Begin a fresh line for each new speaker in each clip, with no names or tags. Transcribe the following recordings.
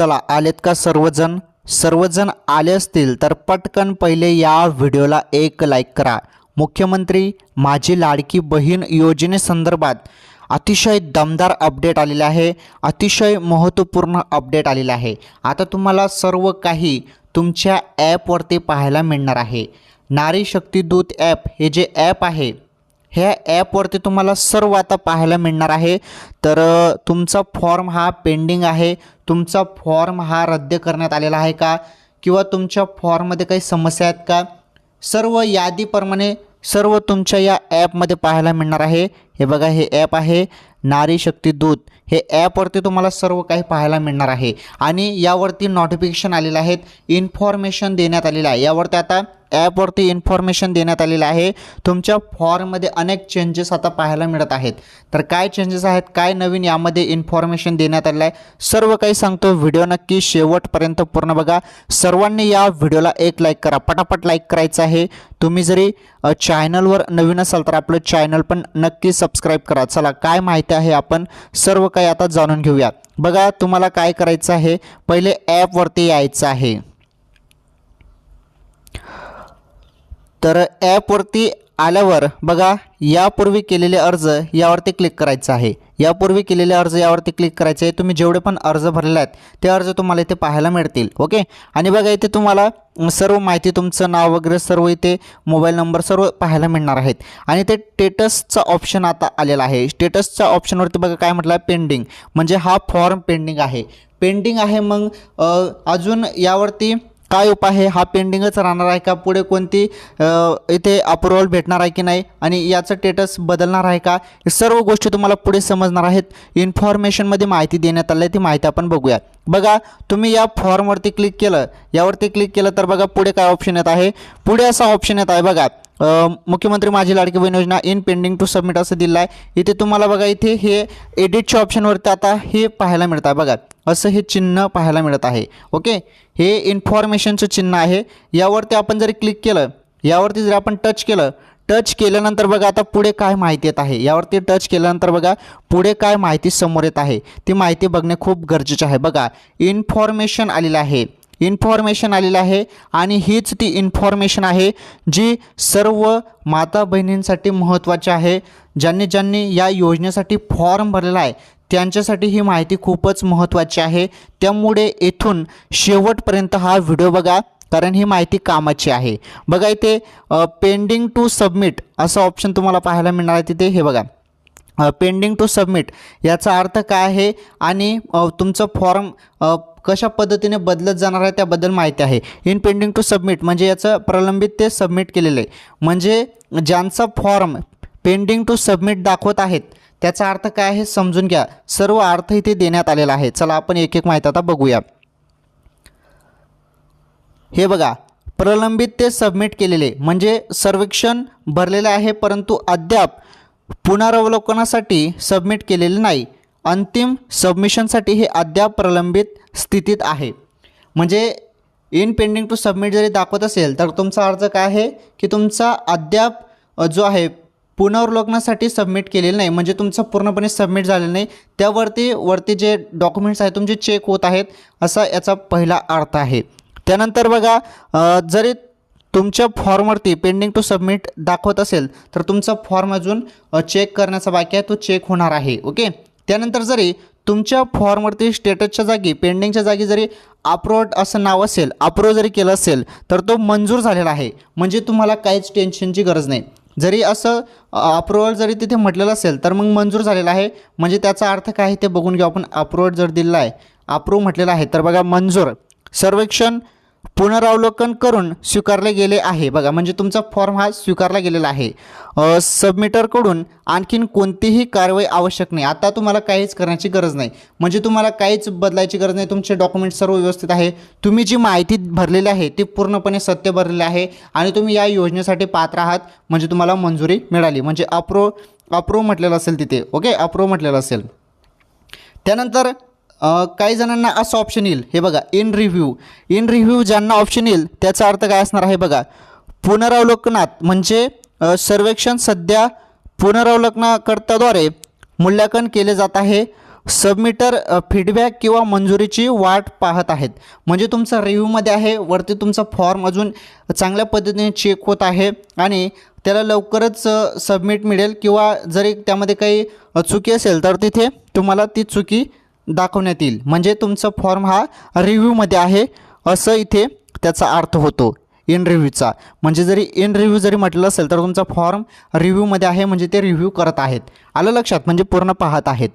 चला आलेत का सर्वजण? सर्वजण आले असतील तर पटकन पहिले या व्हिडिओला एक लाईक करा. मुख्यमंत्री माझी लाडकी बहीण योजनेसंदर्भात अतिशय दमदार अपडेट आलेला आहे. अतिशय महत्त्वपूर्ण अपडेट आलेलं आहे. आता तुम्हाला सर्व काही तुमच्या ॲपवरती पाहायला मिळणार आहे. नारी शक्ती दूत ॲप हे जे ॲप आहे ह्या ॲपवरती तुम्हाला सर्व आता पाहायला मिळणार आहे. तर तुमचा फॉर्म हा पेंडिंग आहे. तुमचा फॉर्म हा रद्द करण्यात आलेला आहे का? किंवा तुमच्या फॉर्ममध्ये काही समस्या आहेत का? सर्व यादीप्रमाणे सर्व तुमच्या या ॲपमध्ये पाहायला मिळणार आहे. हे बघा हे ॲप आहे नारी शक्ती दूत. हे ॲपवरती तुम्हाला सर्व काही पाहायला मिळणार आहे. आणि यावरती नोटिफिकेशन आलेलं आहेत इन्फॉर्मेशन देण्यात आलेलं आहे. यावरती आता ॲपवरती इन्फॉर्मेशन देण्यात आलेलं आहे. तुमच्या फॉर्ममध्ये अनेक चेंजेस आता पाहायला मिळत आहेत. तर काय चेंजेस आहेत? काय नवीन यामध्ये इन्फॉर्मेशन देण्यात आलेलं आहे? सर्व काही सांगतो. व्हिडिओ नक्की शेवटपर्यंत पूर्ण बघा. सर्वांनी या व्हिडिओला एक लाईक करा. पटापट लाईक करायचं आहे. तुम्ही जरी चॅनलवर नवीन असाल तर आपलं चॅनल पण नक्की सबस्क्राईब करा. चला काय माहिती आहे आपण सर्व काही आता जाणून घेऊया बघा तुम्हाला काय करायचं आहे? पहिले ॲपवरती यायचं आहे. तर ॲपवरती आल्यावर बघा यापूर्वी केलेले अर्ज यावरती क्लिक करायचं आहे. यापूर्वी केलेले अर्ज यावरती क्लिक करायचे आहे. तुम्ही जेवढे पण अर्ज भरलेले आहेत ते अर्ज तुम्हाला इथे पाहायला मिळतील ओके? आणि बघा इथे तुम्हाला सर्व माहिती तुमचं नाव वगैरे सर्व इथे मोबाईल नंबर सर्व पाहायला मिळणार आहेत. आणि ते टेटसचा ऑप्शन आता आलेला आहे. स्टेटसच्या ऑप्शनवरती बघा काय म्हटलं आहे? पेंडिंग म्हणजे हा फॉर्म पेंडिंग आहे. पेंडिंग आहे मग अजून यावरती काय उपाय आहे? हा पेंडिंगच राहणार आहे का? पुढे कोणती इथे अप्रुव्हल भेटणार आहे की नाही? आणि याचं स्टेटस बदलणार आहे का? हे सर्व गोष्टी तुम्हाला पुढे समजणार आहेत. इन्फॉर्मेशनमध्ये माहिती देण्यात आली आहे ती माहिती आपण बघूया बघा तुम्ही या फॉर्मवरती क्लिक केलं. यावरती क्लिक केलं तर बघा पुढे काय ऑप्शन येत आहे? पुढे असा ऑप्शन येत आहे बघा. मुख्यमंत्री माझी लाडकी बहीण योजना इन पेंडिंग टू सबमिट असं दिलं आहे इथे तुम्हाला बघा इथे हे एडिटच्या ऑप्शनवरती आता हे पाहायला मिळत आहे. बघा असं हे चिन्ह पाहायला मिळत आहे. ओके? हे इन्फॉर्मेशनचं चिन्ह आहे. यावरती आपण जरी क्लिक केलं यावरती जर आपण टच केलं टच केल्यानंतर बघा आता पुढे काय माहिती येत आहे? यावरती टच केल्यानंतर बघा पुढे काय माहिती समोर येत आहे? ती माहिती बघणे खूप गरजेचं आहे. बघा इन्फॉर्मेशन आलेलं आहे. इन्फॉर्मेशन आलेलं आहे. आणि हीच ती इन्फॉर्मेशन आहे जी सर्व माता बहिणींसाठी महत्त्वाची आहे. ज्यांनी ज्यांनी या योजनेसाठी फॉर्म भरलेला आहे त्यांच्यासाठी ही माहिती खूपच महत्त्वाची आहे. त्यामुळे येथून शेवटपर्यंत हा व्हिडिओ बघा कारण ही माहिती कामाची आहे. बघा इथे पेंडिंग टू सबमिट असं ऑप्शन तुम्हाला पाहायला मिळणार आहे तिथे. हे बघा पेंडिंग टू सबमिट याचा अर्थ काय आहे? आणि तुमचं फॉर्म कशा पद्धतीने बदलत जाणार आहे त्याबद्दल माहिती आहे. इन पेंडिंग टू सबमिट म्हणजे याचं प्रलंबित ते सबमिट केलेलं आहे. म्हणजे ज्यांचा फॉर्म पेंडिंग टू सबमिट दाखवत आहेत त्याचा अर्थ काय आहे समजून घ्या. सर्व अर्थ इथे देण्यात आलेला आहे. चला आपण एक एक माहिती आता बघूया. हे बघा प्रलंबित ते सबमिट केलेले म्हणजे सर्वेक्षण भरलेले आहे परंतु अद्याप पुनरावलोकनासाठी सबमिट केलेले नाही. अंतिम सबमिशनसाठी हे अद्याप प्रलंबित स्थितीत आहे. म्हणजे इन पेंडिंग टू सबमिट जरी दाखवत असेल तर तुमचा अर्ज काय आहे? की तुमचा अद्याप जो आहे पुनर्वलोकनासाठी सबमिट केलेलं नाही. म्हणजे तुमचं पूर्णपणे सबमिट झालेलं नाही. त्यावरती वरती जे डॉक्युमेंट्स आहेत तुमचे चेक होत आहेत असा याचा पहिला अर्थ आहे. त्यानंतर बघा जरी तुमच्या फॉर्मवरती पेंडिंग टू सबमिट दाखवत असेल तर तुमचा फॉर्म अजून चेक करण्याचा बाकी आहे. तो चेक होणार आहे. ओके? त्यानंतर जरी तुमच्या फॉर्मवरती स्टेटसच्या जागी पेंडिंगच्या जागी जरी अप्रोड असं नाव असेल अप्रूव्ह जरी केलं असेल तर तो मंजूर झालेला आहे. म्हणजे तुम्हाला काहीच टेन्शनची गरज नाही. जरी असं अप्रुव्हल जरी तिथे म्हटलेलं असेल तर मग मंजूर झालेला आहे. म्हणजे त्याचा अर्थ काय आहे ते बघून घेऊ. आपण अप्रुव्हल जर दिलेला आहे अप्रूव्ह म्हटलेलं आहे तर बघा मंजूर. सर्वेक्षण पुनरावलोकन करून स्वीकारले गेले आहे. बघा म्हणजे तुमचा फॉर्म हा स्वीकारला गेलेला आहे. सबमिटरकडून आणखीन कोणतीही कारवाई आवश्यक नाही. आता तुम्हाला काहीच करण्याची गरज नाही. म्हणजे तुम्हाला काहीच बदलायची गरज नाही. तुमचे डॉक्युमेंट सर्व व्यवस्थित आहे. तुम्ही जी माहिती भरलेली आहे ती पूर्णपणे सत्य भरलेली आहे आणि तुम्ही या योजनेसाठी पात्र आहात. म्हणजे तुम्हाला मंजुरी मिळाली. म्हणजे अप्रो अप्रूव्ह म्हटलेलं असेल तिथे. ओके? अप्रूव्ह म्हटलेलं असेल. त्यानंतर काही जणांना असं ऑप्शन येईल. हे बघा इन रिव्ह्यू इन रिव्ह्यू ज्यांना ऑप्शन येईल त्याचा अर्थ काय असणार आहे बघा. पुनरावलोकनात म्हणजे सर्वेक्षण सध्या पुनरावलोकनाकर्त्याद्वारे मूल्यांकन केले जात आहे. सबमिटर फीडबॅक किंवा मंजुरीची वाट पाहत आहेत. म्हणजे तुमचा रिव्ह्यूमध्ये आहे वरती तुमचा फॉर्म अजून चांगल्या पद्धतीने चेक होत आहे आणि त्याला लवकरच सबमिट मिळेल किंवा जरी त्यामध्ये काही चुकी असेल तर तिथे तुम्हाला ती चुकी दाखवण्यात येईल. म्हणजे तुमचा फॉर्म हा रिव्ह्यूमध्ये आहे. असं इथे त्याचा अर्थ होतो. इन रिव्ह्यूचा म्हणजे जरी इन रिव्ह्यू जरी म्हटलं असेल तर तुमचा फॉर्म रिव्ह्यूमध्ये आहे म्हणजे ते रिव्ह्यू करत आहेत. आलं लक्षात? म्हणजे पूर्ण पाहत आहेत.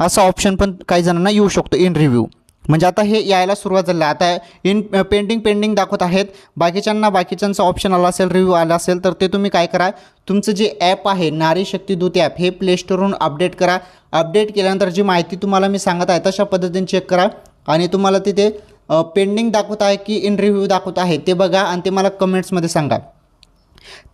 असा ऑप्शन पण काही जणांना येऊ शकतो इन रिव्ह्यू म्हणजे आता हे यायला सुरुवात झाली. आहे. आता इन पेंटिंग पेंडिंग दाखवत आहेत. बाकीच्यांना बाकीच्यांचा ऑप्शन आला असेल रिव्ह्यू आला असेल तर ते तुम्ही काय करा. तुमचं जे ॲप आहे नारी शक्ती दूत ॲप हे प्ले स्टोरवरून अपडेट करा. अपडेट केल्यानंतर जी माहिती तुम्हाला मी सांगत आहे तशा पद्धतीने चेक करा. आणि तुम्हाला तिथे पेंडिंग दाखवत आहे की इन रिव्ह्यू दाखवत आहे ते बघा आणि ते मला कमेंट्समध्ये सांगा.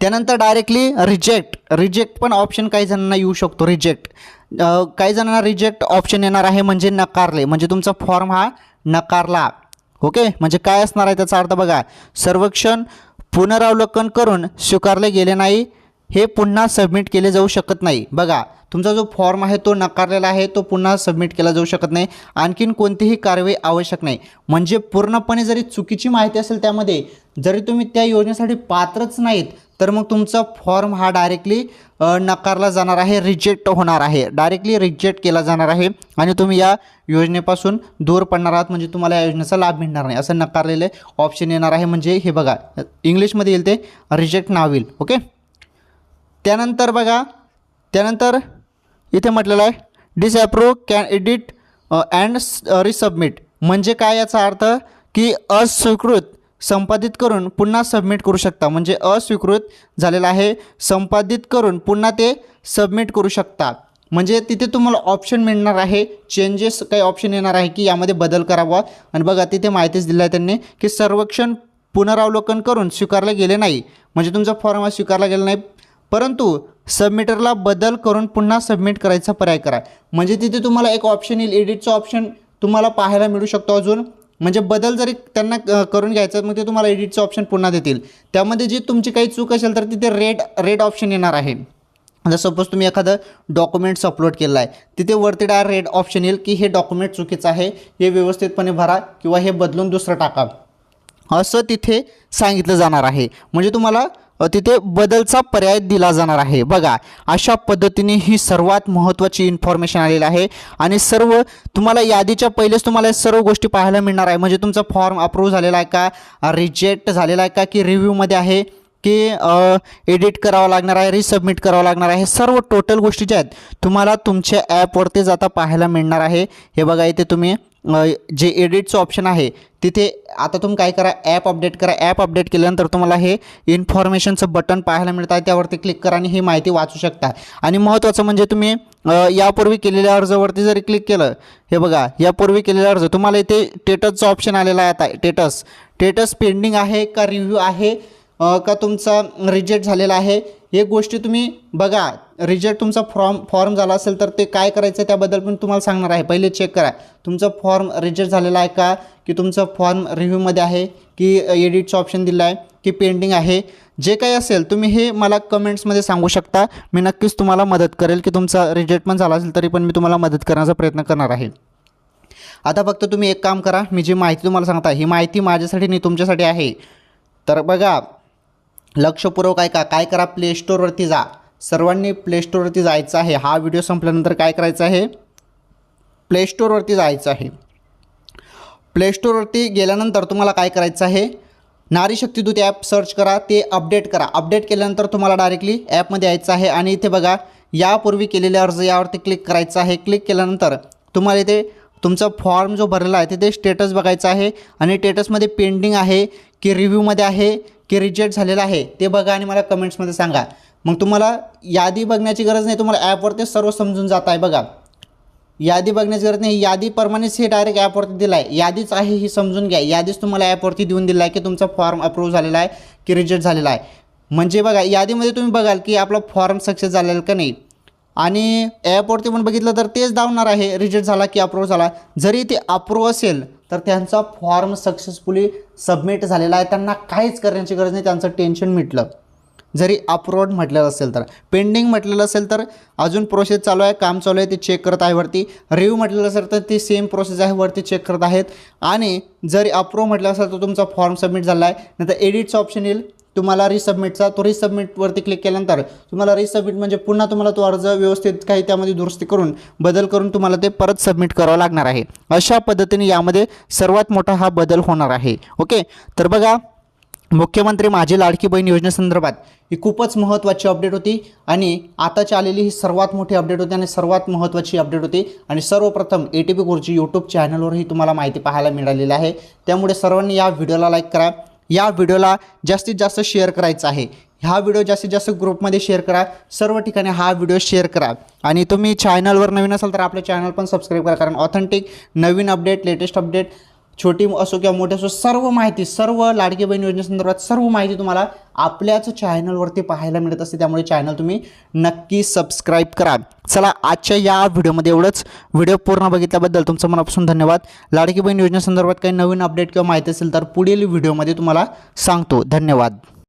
त्यानंतर डायरेक्टली रिजेक्ट रिजेक्ट पण ऑप्शन काही जणांना येऊ शकतो रिजेक्ट काही जणांना रिजेक्ट ऑप्शन येणार आहे म्हणजे नकारले. म्हणजे तुमचा फॉर्म हा नकारला. ओके म्हणजे काय असणार आहे त्याचा अर्थ बघा सर्वेक्षण पुनरावलोकन करून स्वीकारले गेले नाही हे पुन्हा सबमिट केले जाऊ शकत नाही. बघा तुमचा जो फॉर्म आहे तो नकारलेला आहे तो पुन्हा सबमिट केला जाऊ शकत नाही. आणखीन कोणतीही कारवाई आवश्यक नाही. म्हणजे पूर्णपणे जरी चुकीची माहिती असेल त्यामध्ये जरी तुम्ही त्या योजनेसाठी पात्रच नाहीत तर मग तुमचा फॉर्म हा डायरेक्टली नकारला जाणार आहे रिजेक्ट होणार आहे. डायरेक्टली रिजेक्ट केला जाणार आहे आणि तुम्ही या योजनेपासून दूर पडणार आहात. म्हणजे तुम्हाला या योजनेचा लाभ मिळणार नाही. असं नकारलेले ऑप्शन येणार आहे. म्हणजे हे बघा इंग्लिशमध्ये येईल ते रिजेक्ट नाव येईल ओके त्यानंतर बघा त्यानंतर इथे म्हटलेलं आहे disapprove can edit and resubmit म्हणजे काय याचा अर्थ? की अस्वीकृत संपादित करून पुन्हा सबमिट करू शकता. म्हणजे अस्वीकृत झालेलं आहे संपादित करून पुन्हा ते सबमिट करू शकता. म्हणजे तिथे तुम्हाला ऑप्शन मिळणार आहे चेंजेस काही ऑप्शन येणार आहे की यामध्ये बदल करावा. आणि बघा तिथे माहितीच दिली आहे त्यांनी की सर्वेक्षण पुनरावलोकन करून स्वीकारले गेले नाही. म्हणजे तुमचा फॉर्म हा स्वीकारला गेला नाही परंतु सबमिटरला बदल करून पुन्हा सबमिट करायचा पर्याय करा. म्हणजे तिथे तुम्हाला एक ऑप्शन येईल एडिटचं ऑप्शन तुम्हाला पाहायला मिळू शकतो अजून. म्हणजे बदल जरी त्यांना करून घ्यायचं मग ते तुम्हाला एडिटचं ऑप्शन पुन्हा देतील. त्यामध्ये जी तुमची काही चूक असेल तर तिथे रेड रेड ऑप्शन येणार आहे. जर सपोज तुम्ही एखादं डॉक्युमेंट्स अपलोड केलं आहे तिथे वरती डायरेक्ट रेड ऑप्शन येईल की हे डॉक्युमेंट चुकीचं आहे हे व्यवस्थितपणे भरा किंवा हे बदलून दुसरं टाका. असं तिथे सांगितलं जाणार आहे. म्हणजे तुम्हाला तिथे बदलचा पर्याय दिला जाणार आहे. बघा अशा पद्धतीने ही सर्वात महत्त्वाची इन्फॉर्मेशन आलेली आहे. आणि सर्व तुम्हाला यादीच्या पहिलेच तुम्हाला सर्व गोष्टी पाहायला मिळणार आहे. म्हणजे तुमचा फॉर्म अप्रूव्ह झालेला आहे का? रिजेक्ट झालेला आहे का? की रिव्ह्यूमध्ये आहे? की एडिट करावं लागणार आहे रिसबमिट करावं लागणार आहे. हे सर्व टोटल गोष्टी ज्या आहेत तुम्हाला तुमच्या ॲपवरती जाता पाहायला मिळणार आहे. हे बघा इथे तुम्ही जे एडिटचं ऑप्शन आहे तिथे आता तुम्ही काय करा ॲप अपडेट करा. ॲप अपडेट केल्यानंतर तुम्हाला हे इन्फॉर्मेशनचं बटन पाहायला मिळतं आहे. त्यावरती क्लिक करा आणि ही माहिती वाचू शकता. आणि महत्त्वाचं म्हणजे तुम्ही यापूर्वी केलेल्या अर्जावरती जरी क्लिक केलं हे बघा यापूर्वी केलेला अर्ज तुम्हाला इथे टेटसचं ऑप्शन आलेला आहे आता. टेटस टेटस पेंडिंग आहे का रिव्ह्यू आहे? का तुमचा रिजेक्ट झालेला आहे? हे गोष्टी तुम्ही बघा. रिजेक्ट तुमचा फॉर्म फॉर्म झाला असेल तर ते काय करायचं त्याबद्दल पण तुम्हाला सांगणार आहे. पहिले चेक करा. तुमचा फॉर्म रिजेक्ट झालेला आहे का? की तुमचा फॉर्म रिव्ह्यूमध्ये आहे? की एडिटचं ऑप्शन दिलं आहे की पेंडिंग आहे? जे काही असेल तुम्ही हे मला कमेंट्समध्ये सांगू शकता. मी नक्कीच तुम्हाला मदत करेल की तुमचा रिजेक्ट पण झाला असेल तरी पण मी तुम्हाला मदत करण्याचा प्रयत्न करणार आहे. आता फक्त तुम्ही एक काम करा. मी जी माहिती तुम्हाला सांगता ही माहिती माझ्यासाठी नाही तुमच्यासाठी आहे. तर बघा लक्षपूर्वक ऐका काय करा प्ले स्टोअरवरती जा. सर्वांनी प्ले स्टोअरवरती जायचं आहे. हा व्हिडिओ संपल्यानंतर काय करायचं आहे? प्ले स्टोअरवरती जायचं आहे. प्ले स्टोअरवरती गेल्यानंतर तुम्हाला काय करायचं आहे? नारी शक्तीदूत ॲप सर्च करा ते अपडेट करा. अपडेट केल्यानंतर तुम्हाला डायरेक्टली ॲपमध्ये यायचं आहे आणि इथे बघा यापूर्वी केलेले अर्ज यावरती क्लिक करायचं आहे. क्लिक केल्यानंतर तुम्हाला इथे तुमचा फॉर्म जो भरलेला आहे तिथे स्टेटस बघायचं आहे. आणि स्टेटसमध्ये पेंडिंग आहे की रिव्ह्यूमध्ये आहे. की रिजेक्ट झालेलं आहे ते बघा आणि मला कमेंट्समध्ये सांगा. मग तुम्हाला यादी बघण्याची गरज नाही तुम्हाला ॲपवरती सर्व समजून जात आहे बघा. यादी बघण्याची गरज नाही यादी परमानेंट हे डायरेक्ट ॲपवरती दिला आहे यादीच आहे ही समजून घ्या. यादीच तुम्हाला ॲपवरती देऊन दिला आहे की तुमचा फॉर्म अप्रूव्ह झालेला आहे की रिजेक्ट झालेला आहे. म्हणजे बघा यादीमध्ये तुम्ही बघाल की आपला फॉर्म सक्सेस झालेला का नाही. आणि ॲपवरती पण बघितलं तर तेच दावणार आहे रिजेक्ट झाला की अप्रूव्ह झाला. जरी ते अप्रूव्ह असेल तर त्यांचा फॉर्म सक्सेसफुली सबमिट झालेला आहे. त्यांना काहीच करण्याची गरज नाही. त्यांचं टेन्शन मिटलं. जरी अप्रोड म्हटलेलं असेल तर. पेंडिंग म्हटलेलं असेल तर अजून प्रोसेस चालू आहे. काम चालू आहे. ते चेक करत आहे वरती. रिव्ह्यू म्हटलेलं असेल तर ती सेम प्रोसेस आहे. वरती चेक करत आहेत. आणि जरी अप्रूव्ह म्हटलं असेल तर तुमचा फॉर्म सबमिट झाला आहे. नंतर एडिटचं ऑप्शन येईल. तुम्हाला रिसबमिटचा तो रिसबमिटवरती क्लिक केल्यानंतर तुम्हाला रिसबमिट म्हणजे पुन्हा तुम्हाला तो अर्ज व्यवस्थित काही त्यामध्ये दुरुस्ती करून बदल करून तुम्हाला ते परत सबमिट करावं लागणार आहे. अशा पद्धतीने यामध्ये सर्वात मोठा हा बदल होणार आहे. ओके तर बघा मुख्यमंत्री माझी लाडकी बहीण योजनेसंदर्भात ही खूपच महत्त्वाची अपडेट होती आणि आताची आलेली ही सर्वात मोठी अपडेट होती आणि सर्वात महत्त्वाची अपडेट होती. आणि सर्वप्रथम A T P Guruji YouTube चॅनलवरही तुम्हाला माहिती पाहायला मिळालेली आहे. त्यामुळे सर्वांनी या व्हिडिओला लाईक करा. या व्हिडिओला जास्तीत जास्त शेअर करायचा आहे. हा व्हिडिओ जास्तीत जास्त ग्रुपमध्ये शेअर करा. सर्व ठिकाणी हा व्हिडिओ शेअर करा. आणि तुम्ही चॅनलवर नवीन असाल तर आपलं चॅनल पण सबस्क्राईब करा. कारण ऑथेंटिक नवीन अपडेट लेटेस्ट अपडेट छोटी असो किंवा मोठी असो सर्व माहिती सर्व लाडकी बहीण योजनेसंदर्भात सर्व माहिती तुम्हाला आपल्याच चॅनलवरती पाहायला मिळत असते. त्यामुळे चॅनल तुम्ही नक्की सबस्क्राईब करा. चला आजच्या या व्हिडिओमध्ये एवढंच. व्हिडिओ पूर्ण बघितल्याबद्दल तुमचं मनापासून धन्यवाद. लाडकी बहीण योजनेसंदर्भात काही नवीन अपडेट किंवा माहिती असेल तर पुढील व्हिडिओमध्ये तुम्हाला सांगतो. धन्यवाद.